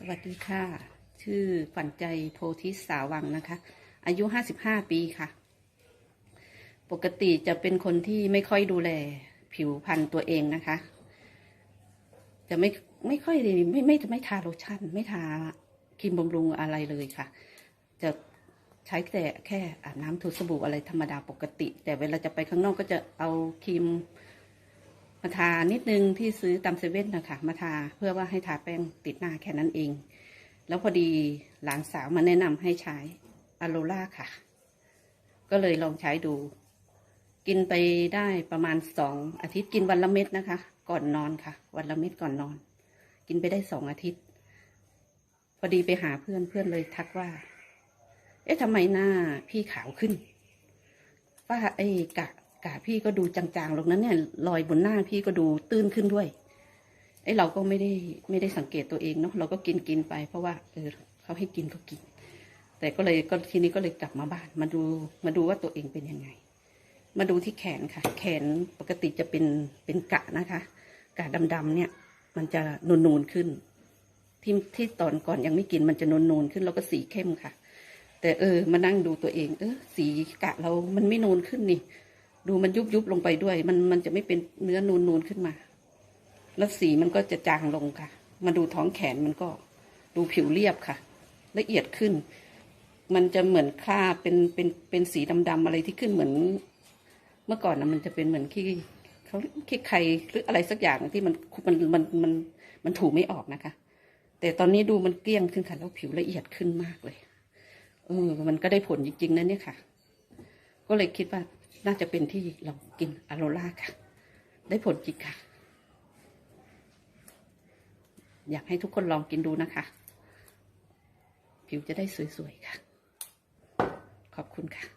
สวัสดีค่ะ ชื่อฝันใจโพธิสาวังนะคะ อายุห้าสิบห้าปีค่ะ ปกติจะเป็นคนที่ไม่ค่อยดูแลผิวพรรณตัวเองนะคะ จะไม่ไม่ค่อยไม่ไม่ไม่ไม่ทาโลชั่น ไม่ทาครีมบำรุงอะไรเลยค่ะ จะใช้แต่แค่อาบน้ำถูสบู่อะไรธรรมดาปกติ แต่เวลาจะไปข้างนอกก็จะเอาครีม มาทานิดนึงที่ซื้อตามเซเว่นนะคะมาทาเพื่อว่าให้ทาแป้งติดหน้าแค่นั้นเอง แล้วพอดีหลานสาวมาแนะนำให้ใช้อะโลล่าค่ะ ก็เลยลองใช้ดู กินไปได้ประมาณสองอาทิตย์กินวันละเม็ดนะคะ ก่อนนอนค่ะ วันละเม็ดก่อนนอน กินไปได้สองอาทิตย์ พอดีไปหาเพื่อนเพื่อนเลยทักว่า เอ๊ะทำไมหน้าพี่ขาวขึ้น ว่าไอ้กะ กะพี่ก็ดูจางๆลงนั้นเนี่ยรอยบนหน้าพี่ก็ดูตื้นขึ้นด้วยไอ้เราก็ไม่ได้ไม่ได้สังเกตตัวเองเนาะเราก็กินกินไป เพราะว่าเออเขาให้กินก็กิน แต่ก็เลยก็ทีนี้ก็เลยกลับมาบ้าน มาดูมาดูว่าตัวเองเป็นยังไง มาดูที่แขนค่ะ แขนปกติจะเป็นเป็นกะนะคะ กะดำๆเนี่ย มันจะนูนๆขึ้น ที่ที่ตอนก่อนยังไม่กินมันจะนูนๆขึ้นแล้วก็สีเข้มค่ะ แต่เออมานั่งดูตัวเอง เออสีกะเรามันไม่นูนขึ้นนี่ ดูมันยุบยุบลงไปด้วย มันมันจะไม่เป็นเนื้อนูนนูนขึ้นมา แล้วสีมันก็จะจางลงค่ะ มาดูท้องแขนมันก็ดูผิวเรียบค่ะ ละเอียดขึ้น มันจะเหมือนค่าเป็นเป็นเป็นสีดำๆอะไรที่ขึ้นเหมือน เมื่อก่อนนะมันจะเป็นเหมือนขี้เขาขี้ไข่หรืออะไรสักอย่างที่มันมันมันมันมันถูไม่ออกนะคะ แต่ตอนนี้ดูมันเกลี้ยงขึ้นค่ะแล้วผิวละเอียดขึ้นมากเลยเออมันก็ได้ผลจริงๆนะเนี่ยค่ะ ก็เลยคิดว่า น่าจะเป็นที่เรากินอะโลล่าค่ะ ได้ผลจริงค่ะ อยากให้ทุกคนลองกินดูนะคะ ผิวจะได้สวยๆค่ะ ขอบคุณค่ะ